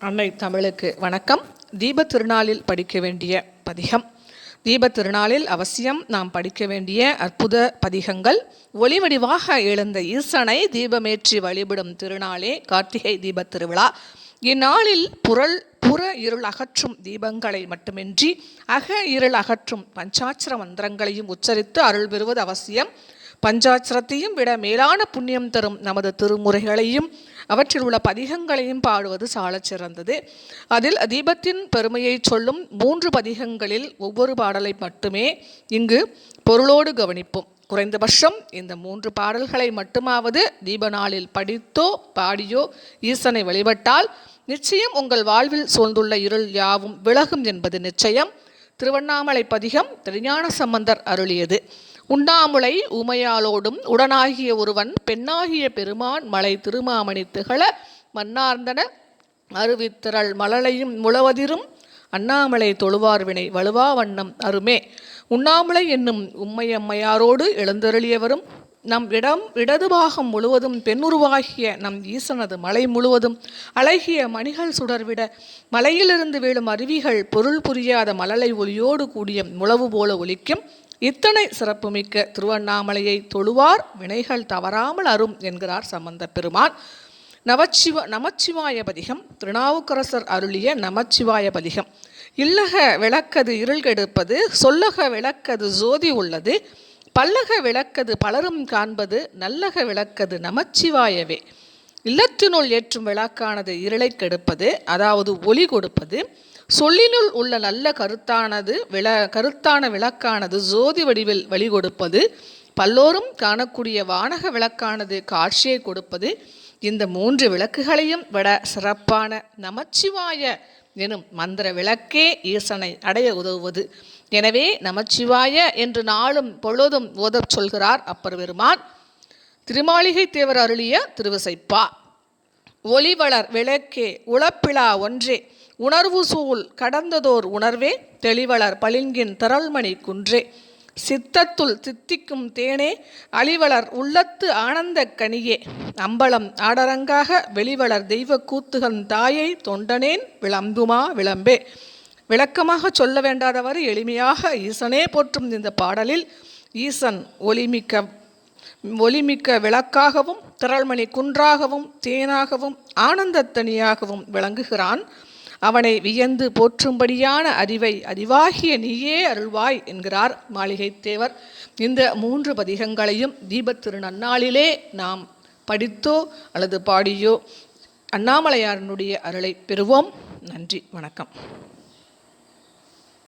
அன்னை தமிழுக்கு வணக்கம். தீப திருநாளில் படிக்க வேண்டிய பதிகம். தீப திருநாளில் அவசியம் நாம் படிக்க வேண்டிய அற்புத பதிகங்கள். ஒளிவடிவாக எழுந்த ஈசனை தீபமேற்றி வழிபடும் திருநாளே கார்த்திகை தீபத் திருவிழா. இந்நாளில் புரள் புற இருள் அகற்றும் தீபங்களை மட்டுமின்றி அக இருள் அகற்றும் பஞ்சாட்சர மந்திரங்களையும் உச்சரித்து அருள் பெறுவது அவசியம். பஞ்சாட்சரத்தையும் விட மேலான புண்ணியம் தரும் நமது திருமுறைகளையும் அவற்றில் உள்ள பதிகங்களையும் பாடுவது சாலச் சிறந்தது. அதில் தீபத்தின் பெருமையை சொல்லும் மூன்று பதிகங்களில் ஒவ்வொரு பாடலை மட்டுமே இங்கு பொருளோடு கவனிப்போம். குறைந்தபட்சம் இந்த மூன்று பாடல்களை மட்டுமாவது தீப நாளில் படித்தோ பாடியோ ஈசனை வழிபட்டால் நிச்சயம் உங்கள் வாழ்வில் சூழ்ந்துள்ள இருள் யாவும் விலகும் என்பது நிச்சயம். திருவண்ணாமலை பதிகம் திருஞான சம்பந்தர் அருளியது. உண்ணாமுலை உமையாலோடும் உடனாகிய ஒருவன் பெண்ணாகிய பெருமான் மலை திருமாமணி திகழ மன்னார்ந்தன அருவித்திரள் மலலையும் முழவதிரும் அண்ணாமலை தொழுவார்வினை வலுவா வண்ணம் அருமே. உண்ணாமுலை என்னும் உம்மையம்மையாரோடு எழுந்தருளியவரும் நம் இடம் இடதுபாகம் முழுவதும் பெண்ணுருவாகிய நம் ஈசனது மலை முழுவதும் அழகிய மணிகள் சுடர்விட மலையிலிருந்து வீழும் அருவிகள் பொருள் புரியாத மலலை ஒளியோடு கூடிய முழவு போல ஒலிக்கும். இத்தனை சிறப்புமிக்க திருவண்ணாமலையை தொழுவார் வினைகள் தவறாமல் அரும் என்கிறார் சம்பந்த பெருமான். நவச்சிவ நமச்சிவாய பதிகம் திருநாவுக்கரசர் அருளிய நமச்சிவாய பதிகம். இல்லக விளக்கது இருள் கெடுப்பது சொல்லக விளக்கது ஜோதி உள்ளது. பல்லக விளக்கது பலரும் காண்பது நல்லக விளக்கது நமச்சிவாயவே. இல்லத்தினுள் ஏற்றும் விளக்கானது இருளை கெடுப்பது அதாவது ஒளி கொடுப்பது சொல்லினுள் உள்ள நல்ல கருத்தானது விள கருத்தான விளக்கானது ஜோதி வடிவில் வழி கொடுப்பது பல்லோரும் காணக்கூடிய வானக விளக்கானது காட்சியை கொடுப்பது இந்த மூன்று விளக்குகளையும் விட சிறப்பான நமச்சிவாய எனும் மந்திர விளக்கே ஈசனை அடைய உதவுவது. எனவே நமச்சிவாய என்று நாளும் பொழுதும் ஓதச் சொல்கிறார் அப்பர் பெருமான் திருமாளிகை தேவர் அருளிய திருவிசைப்பா. ஒளிவளர் விளக்கே உளப்பிழா ஒன்றே. உணர்வு சூழ் கடந்ததோர் உணர்வே தெளிவளர் பளிங்கின் திரள்மணி குன்றே. சித்தத்துள் சித்திக்கும் தேனே அழிவளர் உள்ளத்து ஆனந்த கனியே. அம்பலம் ஆடரங்காக வெளிவளர் தெய்வ கூத்துகன் தாயை தொண்டனேன் விளம்புமா விளம்பே. விளக்கமாக சொல்ல வேண்டாதவாறு எளிமையாக ஈசனே போற்றும் இந்த பாடலில் ஈசன் ஒளிமிக்க ஒளிமிக்க விளக்காகவும் திரள்மணி குன்றாகவும் தேனாகவும் ஆனந்தத்தனியாகவும் விளங்குகிறான் அவனை வியந்து போற்றும்படியான அறிவை அறிவாகிய நீயே அருள்வாய் என்கிறார் மாளிகை தேவர் இந்த மூன்று பதிகங்களையும் தீபத் திருநன்னாளிலே நாம் படித்தோ அல்லது பாடியோ அண்ணாமலையாரனுடைய அருளை பெறுவோம். நன்றி வணக்கம்.